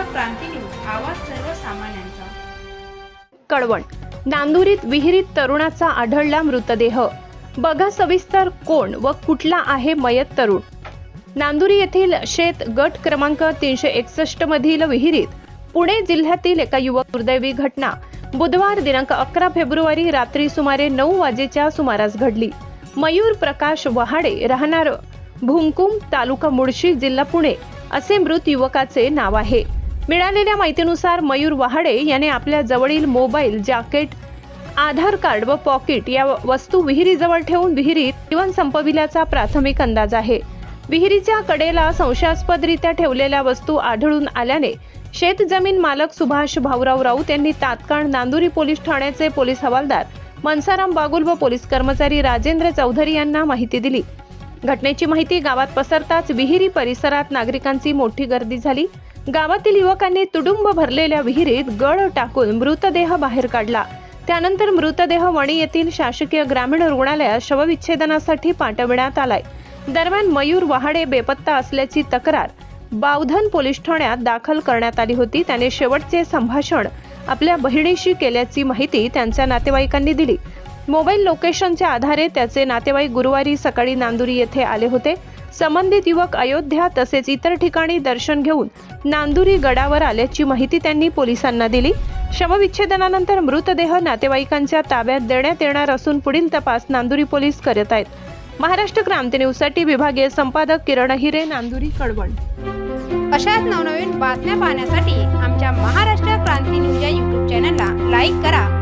क्रांती news आवाज सर्वसामान्यांचा. कळवण. नांदुरीत विहिरीत तरुणाचा आढळला मृतदेह. बघा सविस्तर कोण व कुठला आहे मयत तरुण. नांदुरी येथील शेत गट क्रमांक तीनशे एकसष्ट मधील विहिरीत पुणे जिल्ह्यातील एका युवक दुर्दैवी घटना. बुधवार दिनांक अकरा फेब्रुवारी रात्री सुमारे नऊ वाजेच्या सुमारास घडली. मयूर प्रकाश वहाडे राहणार भुंकुम तालुका मुळशी जिल्हा पुणे असे मृत युवकाचे नाव आहे. मिळालेल्या माहितीनुसार मयूर वहाडे याने आपल्या जवळील मोबाईल जॅकेट आधार कार्ड व पॉकेट या वस्तू विहिरीजवळ ठेवून विहिरीत जीवन संपविल्याचा प्राथमिक अंदाज आहे. विहिरीच्या कडेला संशयास्पदरित्या ठेवलेल्या वस्तू आढळून आल्याने शेत जमीन मालक सुभाष भाऊराव राऊत यांनी तात्काळ नांदुरी पोलीस ठाण्याचे पोलीस हवालदार मनसाराम बागुल व पोलीस कर्मचारी राजेंद्र चौधरी यांना माहिती दिली. घटनेची माहिती गावात पसरताच विहिरी परिसरात नागरिकांची मोठी गर्दी झाली. गावातील युवकांनी तुडुंब भरलेल्या विहिरीत गळ टाकून मृतदेह बाहेर काढला. त्यानंतर मृतदेह वणी येथील शासकीय ग्रामीण रुग्णालयात शवविच्छेदनासाठी पाठविण्यात आलाय. दरम्यान मयूर वहाडे बेपत्ता असल्याची तक्रार बावधन पोलीस ठाण्यात दाखल करण्यात आली होती. त्याने शेवटचे संभाषण आपल्या बहिणीशी केल्याची माहिती त्यांच्या नातेवाईकांनी दिली. मोबाईल लोकेशनच्या आधारे त्याचे नातेवाईक गुरुवारी सकाळी नांदुरी येथे आले होते. संबंधित युवक अयोध्या तसेच इतर ठिकाणी दर्शन घेऊन नांदुरी गडावर आल्याची माहिती त्यांनी पोलिसांना दिली. शवविच्छेदनानंतर मृतदेह नातेवाईकांच्या ताब्यात देण्यात येणार असून पुढील तपास नांदुरी पोलीस करत आहेत. महाराष्ट्र क्रांती न्यूजसाठी विभागीय संपादक किरण हिरे नांदुरी कडवण. अशाच नवनवीन बातम्या पाहण्यासाठी आमच्या महाराष्ट्र क्रांती न्यूज या यूट्यूब चॅनलला लाईक करा.